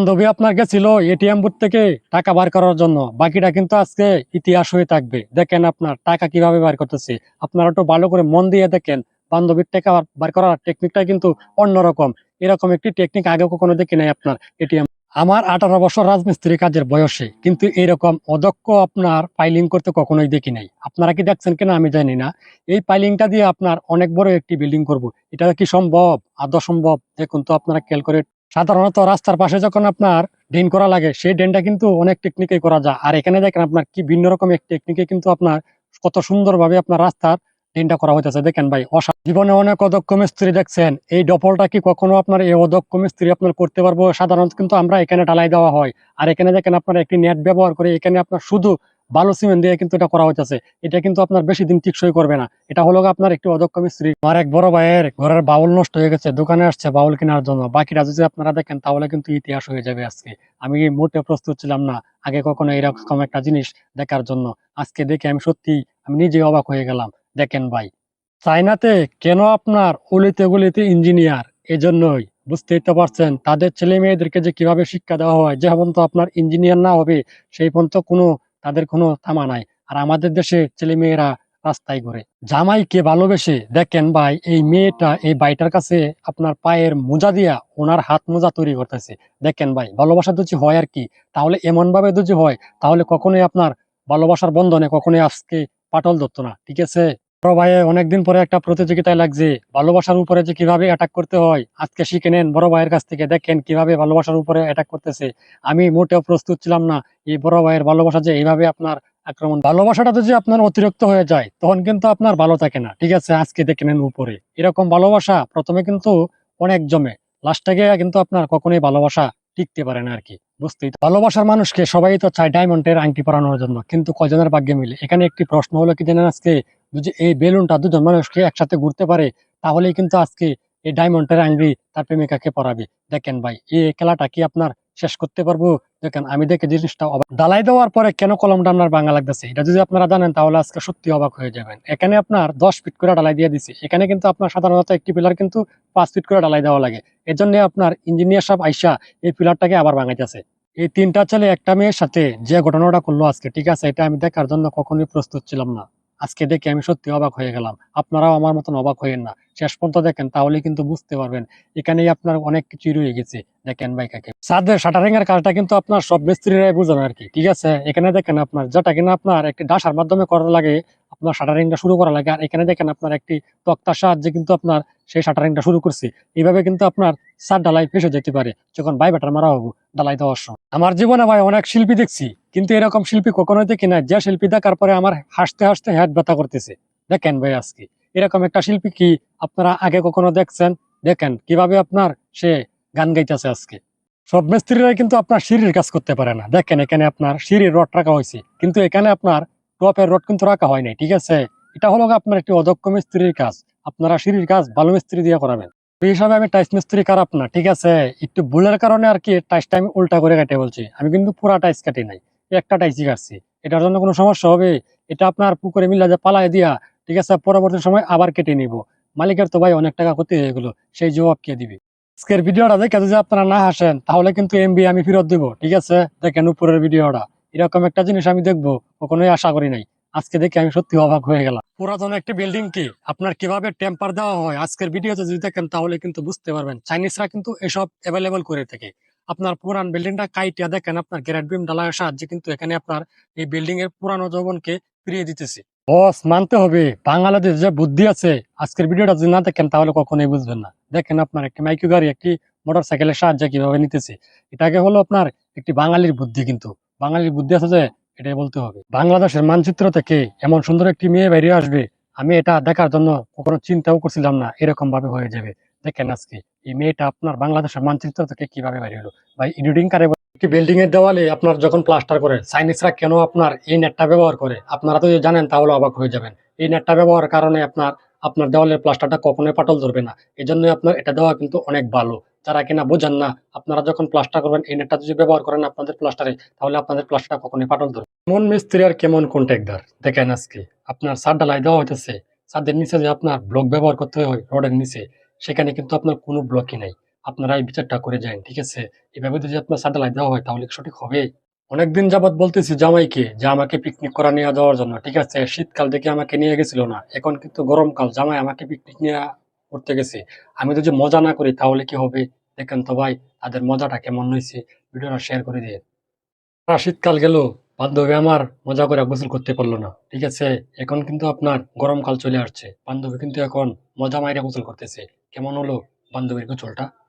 বান্ধবী আপনার গেছিল এটিএম বুথ থেকে টাকা বার করার জন্য। বাকিটা কিন্তু আজকে ইতিহাস হয়ে থাকবে। দেখেন আপনার টাকা কীভাবে বার করতেছে। আপনারা একটু ভালো করে মন দিয়ে দেখেন। বান্ধবীর টাকা বার করার টেকনিকটা কিন্তু অন্যরকম। এরকম একটি টেকনিক আগে কখনো দেখি নাই আপনার এটিএম। আমার আঠারো বছর রাজমিস্ত্রি কাজের বয়সে কিন্তু এরকম অদক্ষ আপনার ফাইলিং করতে কখনোই দেখি নাই। আপনারা কি দেখছেন কিনা আমি জানি না। এই ফাইলিংটা দিয়ে আপনার অনেক বড় একটি বিল্ডিং করব। এটা কি সম্ভব? আদৌ সম্ভব? দেখুন তো আপনারা ক্যালকুলেট সাধারণত রাস্তার পাশে যখন আপনার ড্রেন করা লাগে, সেই ড্রেনটা কিন্তু অনেক টেকনিকে করা যায়। আর এখানে দেখেন আপনার কি ভিন্ন রকম এক টেকনিকে কিন্তু আপনার কত সুন্দরভাবে আপনার রাস্তার ড্রেনটা করা হইতেছে। দেখেন ভাই, অসা জীবনে অনেক অদক্ষ মিস্ত্রি দেখছেন। এই ডপলটা কি কখনো আপনার এই অদক্ষ মিস্ত্রি আপনার করতে পারব? সাধারণত কিন্তু আমরা এখানে ঢালাই দেওয়া হয়। আর এখানে দেখেন আপনার একটি নেট ব্যবহার করে এখানে আপনার শুধু বালু সিমেন্ট দিয়ে কিন্তু এটা করা হইতেছে। এটা কিন্তু আপনার বেশি দিন টিকসই করবে না। এটা হলো আপনার একটি অদক্ষ মিস্ত্রি। আমার এক বড় ভাইয়ের ঘরের বাউল নষ্ট হয়ে গেছে, দোকানে আসছে বাউল কেনার জন্য। বাকিটা যদি আপনারা দেখেন, তাহলে কিন্তু ইতিহাস হয়ে যাবে আজকে। আমি মোটে প্রস্তুত ছিলাম না আগে কখনো এরকম একটা জিনিস দেখার জন্য। আজকে দেখে আমি সত্যি আমি নিজে অবাক হয়ে গেলাম। দেখেন ভাই, চায়নাতে কেন আপনার অলিতে গলিতে ইঞ্জিনিয়ার? এজন্যই। বুঝতেই তো পারছেন, তাদের ছেলে মেয়েদেরকে যে কীভাবে শিক্ষা দেওয়া হয়, যে পর্যন্ত আপনার ইঞ্জিনিয়ার না হবে, সেই পর্যন্ত কোনো তাদের কোনো থামা নাই। আর আমাদের দেশে ছেলে মেয়েরা রাস্তায় ঘুরে। জামাইকে ভালোবেসে দেখেন ভাই, এই মেয়েটা এই বাইটার কাছে আপনার পায়ের মোজা দিয়া ওনার হাত মোজা তৈরি করতেছে। দেখেন ভাই, ভালোবাসা যদি হয় আর কি, তাহলে এমন ভাবে যদি হয়, তাহলে কখনোই আপনার ভালোবাসার বন্ধনে কখনোই আজকে পাটল ধরতো না। ঠিক আছে? বড় ভাই অনেকদিন পরে একটা প্রতিযোগিতায় লাগছে। ভালোবাসার উপরে যে কীভাবে অ্যাটাক করতে হয়, আজকে শিখে নেন বড় ভাইয়ের কাছ থেকে। দেখেন কীভাবে ভালোবাসার উপরে অ্যাটাক করতেছে। আমি মোটেও প্রস্তুত ছিলাম না এই বড় ভাইয়ের ভালোবাসা যে এইভাবে আপনার আক্রমণ ভালোবাসাটা যদি আপনার অতিরিক্ত হয়ে যায়, তখন কিন্তু আপনার ভালো থাকে না। ঠিক আছে, আজকে দেখে নেন উপরে। এরকম ভালোবাসা প্রথমে কিন্তু অনেক জমে। লাস্টে গিয়ে কিন্তু আপনার কখনোই ভালোবাসা টিকতে পারে না আর কি বুঝতেই। ভালোবাসার মানুষকে সবাই তো চায় ডায়মন্ডের আংটি পরানোর জন্য। কিন্তু কয়জনের ভাগ্যে মিলে? এখানে একটি প্রশ্ন হলো কি জানেন আজকে? যদি এই বেলুনটা দুজন মানুষকে একসাথে ঘুরতে পারে, তাহলেই কিন্তু আজকে এই ডায়মন্ডের আংটি তার প্রেমিকাকে পরাবে। দেখেন ভাই, এই খেলাটা কি আপনার শেষ করতে পারব? দেখেন, আমি দেখে জিনিসটা অবাক। ডালাই দেওয়ার পরে কেন কলমটা আপনার বাংলা লাগতেছে? এটা যদি আপনারা জানেন, তাহলে আজকে সত্যি অবাক হয়ে যাবেন। এখানে আপনার দশ ফিট করে ডালাই দিয়ে দিছে। এখানে কিন্তু আপনার সাধারণত একটি পিলার কিন্তু পাঁচ ফিট করে ডালাই দেওয়া লাগে। এর জন্য আপনার ইঞ্জিনিয়ার সাহেব আইসা এই পিলারটাকে আবার ভাঙাইতেছে এই তিনটা ছেলে, একটা মেয়ের সাথে যে ঘটনাটা করল আজকে, ঠিক আছে, এটা আমি দেখার জন্য কখনোই প্রস্তুত ছিলাম না। আজকে দেখে আমি সত্যি অবাক হয়ে গেলাম। আপনারাও আমার মতন অবাক হয়েন না। শেষ পর্যন্ত দেখেন তাহলে কিন্তু বুঝতে পারবেন। এখানেই আপনার অনেক কিছুই রয়ে গেছে। দেখেন ভাই কাকে। সাদের শাটারিং এর কাজটা কিন্তু আপনার সব মিস্ত্রিরাই বুঝেন আর কি, ঠিক আছে? এখানে দেখেন আপনার, যেটা কিনা আপনার একটি ডাসার মাধ্যমে করা লাগে, আপনার শাটারিংটা শুরু করা লাগে, আর এখানে দেখেন আপনার একটি তক্তার সাহায্যে কিন্তু আপনার সেই শাটারিংটা শুরু করছি। এইভাবে কিন্তু আপনার সার ডালাই ফেসে যেতে পারে, যখন বাই ব্যাটার মারা হব ডালাই দেওয়ার সময়। আমার জীবনে ভাই অনেক শিল্পী দেখছি, কিন্তু এরকম শিল্পী কখনোই দেখি না যে শিল্পী দেখার পরে আমার হাসতে হাসতে হ্যাট ব্যথা করতেছে। দেখেন ভাই আজকে। এরকম একটা শিল্পী কি আপনারা আগে কখনো দেখছেন? দেখেন, কীভাবে আপনার সে গান গাইতেছে আজকে। সব মিস্ত্রিরাই কিন্তু আপনার সিঁড়ির কাজ করতে পারে না। দেখেন, এখানে আপনার সিঁড়ির রড রাখা হয়েছে। কিন্তু এখানে আপনার টপের রড কিন্তু রাখা হয় নাই, ঠিক আছে? এটা হলো আপনার একটি অদক্ষ মিস্ত্রির কাজ। আপনারা সিঁড়ির কাজ ভালো মিস্ত্রি দিয়ে করাবেন। এই হিসাবে আমি টাইস মিস্ত্রি খারাপ না, ঠিক আছে? একটু ভুলের কারণে আর কি টাইসটা আমি উল্টা করে কাটে বলছি। আমি কিন্তু পুরা টাইস কাটি নাই, একটা টাইসই কাটছি। এটার জন্য কোনো সমস্যা হবে? এটা আপনার পুকুরে মিলা যে পালায় দিয়া ঠিক আছে পরবর্তী সময় আবার কেটে নিব। মালিকের তো ভাই অনেক টাকা ক্ষতি হয়ে গেলো, সেই জবাব কে দিবে? আজকের ভিডিওটা দেখে যদি আপনারা না হাসেন, তাহলে কিন্তু এমবি আমি ফেরত দিব, ঠিক আছে? দেখেন উপরের ভিডিওটা। এরকম একটা জিনিস আমি দেখব, কখনোই আশা করি নাই। আজকে দেখে আমি সত্যি অবাক হয়ে গেলাম। পুরাতন একটি বিল্ডিং কি? আপনার কীভাবে টেম্পার দেওয়া হয়? আজকের ভিডিওতে যদি দেখেন, তাহলে কিন্তু বুঝতে পারবেন চাইনিজরা কিন্তু এসব অ্যাভেলেবল করে থাকে। আপনার পুরান বিল্ডিংটা কাইটিয়া দেখেন, আপনার গ্রেড বিম ডালার সাহায্যে কিন্তু এখানে আপনার এই বিল্ডিং এর পুরানো যৌবনকে ফিরিয়ে দিতেছে। বস, মানতে হবে। বাংলাদেশ যে বুদ্ধি আছে, আজকের ভিডিওটা যদি না দেখেন, তাহলে কখনোই বুঝবেন না। দেখেন আপনার একটি মাইক্রো গাড়ি, একটি মোটর সাইকেলের সাহায্যে কীভাবে নিতেছে। এটাকে হলো আপনার একটি বাঙালির বুদ্ধি কিন্তু। বাঙালির বুদ্ধি আছে যে, এটাই বলতে হবে। বাংলাদেশের মানচিত্র থেকে এমন সুন্দর একটি মেয়ে বাইরে আসবে, আমি এটা দেখার জন্য কখনো চিন্তাও করছিলাম না এরকম ভাবে হয়ে যাবে। দেখেন আজকে এই মেয়েটা আপনার বাংলাদেশের মানচিত্র থেকে কীভাবে বেরিয়ে হলো? ভাই এডিটিং কারে একটি বিল্ডিং এর দেওয়ালে আপনার যখন প্লাস্টার করে চাইনিজরা কেন আপনার এই নেটটা ব্যবহার করে? আপনারা তো যদি জানেন তাহলে অবাক হয়ে যাবেন। এই নেটটা ব্যবহারের কারণে আপনার আপনার দেওয়ালের প্লাস্টারটা কখনোই পাটল ধরবে না। এই জন্য আপনার এটা দেওয়া কিন্তু অনেক ভালো। যারা কিনা বোঝেন না আপনারা যখন প্লাস্টার করবেন এই নেটটা যদি ব্যবহার করেন আপনাদের প্লাস্টারে তাহলে আপনাদের প্লাস্টারটা কখনোই পাটল ধরবে কেমন মিস্ত্রি আর কেমন কন্ট্রাক্টর? দেখেন আজকে আপনার সার ডালাই দেওয়া হইতেছে। ছাদের নিচে যে আপনার ব্লক ব্যবহার করতে হয় রোডের নিচে। সেখানে কিন্তু আপনার কোনো ব্লকই নাই। আপনারা এই বিচারটা করে যান, ঠিক আছে? এভাবে যদি আপনার স্যাটেলাইট দেওয়া হয়, তাহলে সঠিক হবে? অনেকদিন যাবত বলতেছি জামাইকে যে আমাকে পিকনিক করা নিয়ে যাওয়ার জন্য, ঠিক আছে? শীতকাল দেখে আমাকে নিয়ে গেছিল না। এখন কিন্তু গরমকাল, জামাই আমাকে পিকনিক নিয়ে করতে গেছে। আমি যদি মজা না করি, তাহলে কি হবে? দেখেন তো ভাই, তাদের মজাটা কেমন হয়েছে? ভিডিওটা শেয়ার করে দিয়ে সারা শীতকাল গেল, বান্ধবী আমার মজা করে গোসল করতে পারল না, ঠিক আছে? এখন কিন্তু আপনার গরমকাল চলে আসছে। বান্ধবী কিন্তু এখন মজা মাইরে গোসল করতেছে। 獣လို့バンドウェルが졸다